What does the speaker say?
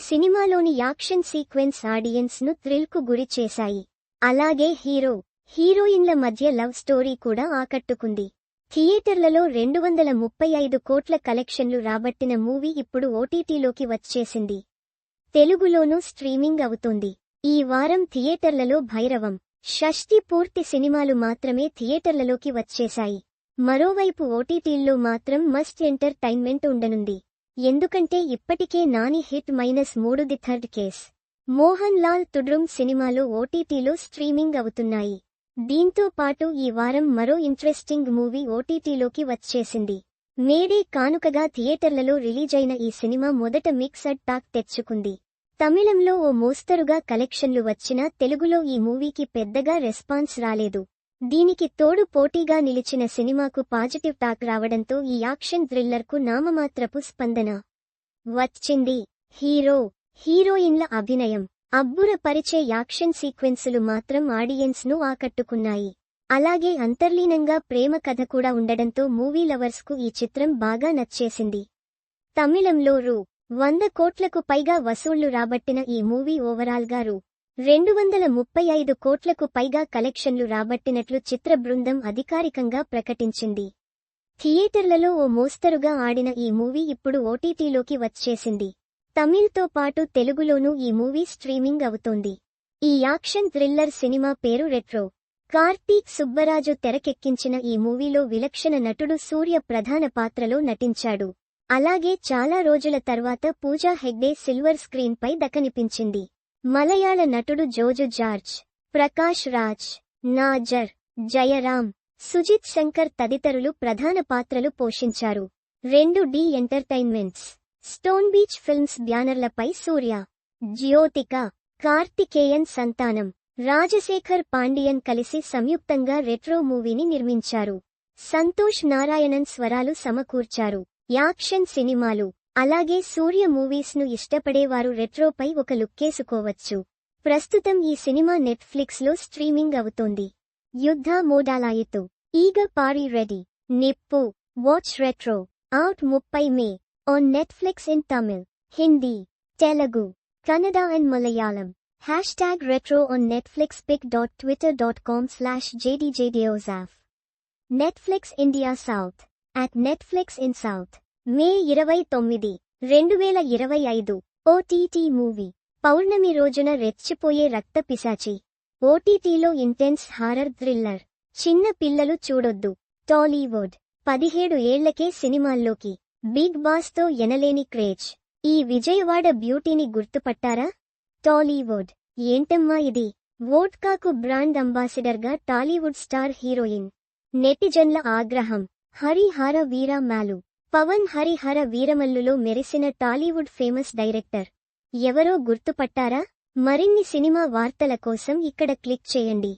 సినిమాలోని action sequence ఆడియన్స్ను థ్రిల్కు గురి చేశాయి. అలాగే హీరో హీరోయిన్ల మధ్య లవ్ స్టోరీ కూడా ఆకట్టుకుంది. థియేటర్లలో రెండు వందల ముప్పై ఐదు కోట్ల కలెక్షన్లు రాబట్టిన మూవీ ఇప్పుడు ఓటీటీలోకి వచ్చేసింది. తెలుగులోనూ స్ట్రీమింగ్ అవుతోంది. ఈ వారం థియేటర్లలో భైరవం. షష్ఠి పూర్తి సినిమాలు మాత్రమే థియేటర్లలోకి వచ్చేశాయి. మరోవైపు ఓటీటీల్లో మాత్రం మస్ట్ ఎంటర్టైన్మెంట్ ఉండనుంది. ఎందుకంటే ఇప్పటికే నాని హిట్ మైనస్ మూడు the third case. Mohan Lal Thudarum సినిమాలు ఓటీటీలో స్ట్రీమింగ్ అవుతున్నాయి. దీంతో పాటు ఈ వారం మరో ఇంట్రెస్టింగ్ మూవీ ఓటీటీలోకి వచ్చేసింది. మేడే కానుకగా థియేటర్లలో రిలీజైన ఈ సినిమా మొదట మిక్సడ్ టాక్ తెచ్చుకుంది. తమిళంలో ఓ మోస్తరుగా కలెక్షన్లు వచ్చినా తెలుగులో ఈ మూవీకి పెద్దగా రెస్పాన్స్ రాలేదు. దీనికి తోడు పోటీగా నిలిచిన సినిమాకు పాజిటివ్ టాక్ రావడంతో ఈ యాక్షన్ థ్రిల్లర్కు నామమాత్రపు స్పందన. వచ్చింది. హీరో హీరోయిన్ల అభినయం. అబ్బుర పరిచే యాక్షన్ సీక్వెన్సులు మాత్రం ఆడియన్స్ను ఆకట్టుకున్నాయి. అలాగే అంతర్లీనంగా ప్రేమ కథ కూడా ఉండడంతో మూవీ లవర్స్కు ఈ చిత్రం బాగా నచ్చేసింది. తమిళంలో రూ. వంద కోట్లకు పైగా వసూళ్ళు రాబట్టిన ఈ మూవీ ఓవరాల్గా రూ. రెండు వందల ముప్పై ఐదు కోట్లకు పైగా కలెక్షన్లు రాబట్టినట్లు చిత్ర బృందం అధికారికంగా ప్రకటించింది. థియేటర్లలో ఓ మోస్తరుగా ఆడిన ఈ మూవీ ఇప్పుడు ఓటీటీలోకి వచ్చేసింది. తమిళ్తో పాటు తెలుగులోనూ ఈ మూవీ స్ట్రీమింగ్ అవుతోంది. ఈ యాక్షన్ థ్రిల్లర్ సినిమా పేరు రెట్రో. కార్తీక్ సుబ్బరాజు తెరకెక్కించిన ఈ మూవీలో విలక్షణ నటుడు సూర్య ప్రధాన పాత్రలో నటించాడు. అలాగే చాలా రోజుల తర్వాత పూజా హెగ్డే సిల్వర్ స్క్రీన్ పై దకనిపించింది మలయాళ నటుడు జోజు జార్జ్ ప్రకాష్ రాజ్ నాజర్ జయరాం సుజిత్ శంకర్ తదితరులు ప్రధాన పాత్రలు పోషించారు. రెండు D entertainments stone bench films బ్యానర్లపై Suriya Jyothika Karthikeyan Santhanam Rajasekar Pandian కలిసి సంయుక్తంగా రెట్రో మూవీని నిర్మించారు. సంతోష్ నారాయణన్ స్వరాలు సమకూర్చారు. యాక్షన్ సినిమాలు అలాగే సూర్య మూవీస్ను ఇష్టపడేవారు రెట్రోపై ఒక లుక్కేసుకోవచ్చు. ప్రస్తుతం ఈ సినిమా నెట్ఫ్లిక్స్లో స్ట్రీమింగ్ అవుతోంది. యుద్ధ మోడాలాయుతు. ఈగ పారీ రెడీ. నిప్పు. Watch Retro. అవుట్ ముప్పై May. On Netflix in Tamil. Hindi. Telugu. Kannada and Malayalam. Hashtag Retro on Netflix pic dot Twitter dot com slash జేడీజేడియోజాఫ్. Netflix India south. At Netflix in south. May ఇరవై తొమ్మిది రెండు వేల ఇరవై ఐదు OTT movie. పౌర్ణమి రోజున రెచ్చిపోయే రక్త పిశాచి. ఓటీటీలో ఇంటెన్స్ హారర్ థ్రిల్లర్. చిన్న పిల్లలు చూడొద్దు. టాలీవుడ్. పదిహేడు ఏళ్ళకే సినిమాల్లోకి. బిగ్ బాస్తో ఎనలేని క్రేజ్. ఈ విజయవాడ బ్యూటీని గుర్తుపట్టారా? టాలీవుడ్. ఏంటమ్మా ఇది? వోడ్కాకు బ్రాండ్ అంబాసిడర్గా టాలీవుడ్ స్టార్ హీరోయిన్. నెటిజన్ల ఆగ్రహం. హరిహర వీరా మాలు పవన్ హరిహర వీరమల్లులో మెరిసిన టాలీవుడ్ ఫేమస్ డైరెక్టర్. ఎవరో గుర్తుపట్టారా? మరిన్ని సినిమా వార్తల కోసం ఇక్కడ క్లిక్ చేయండి.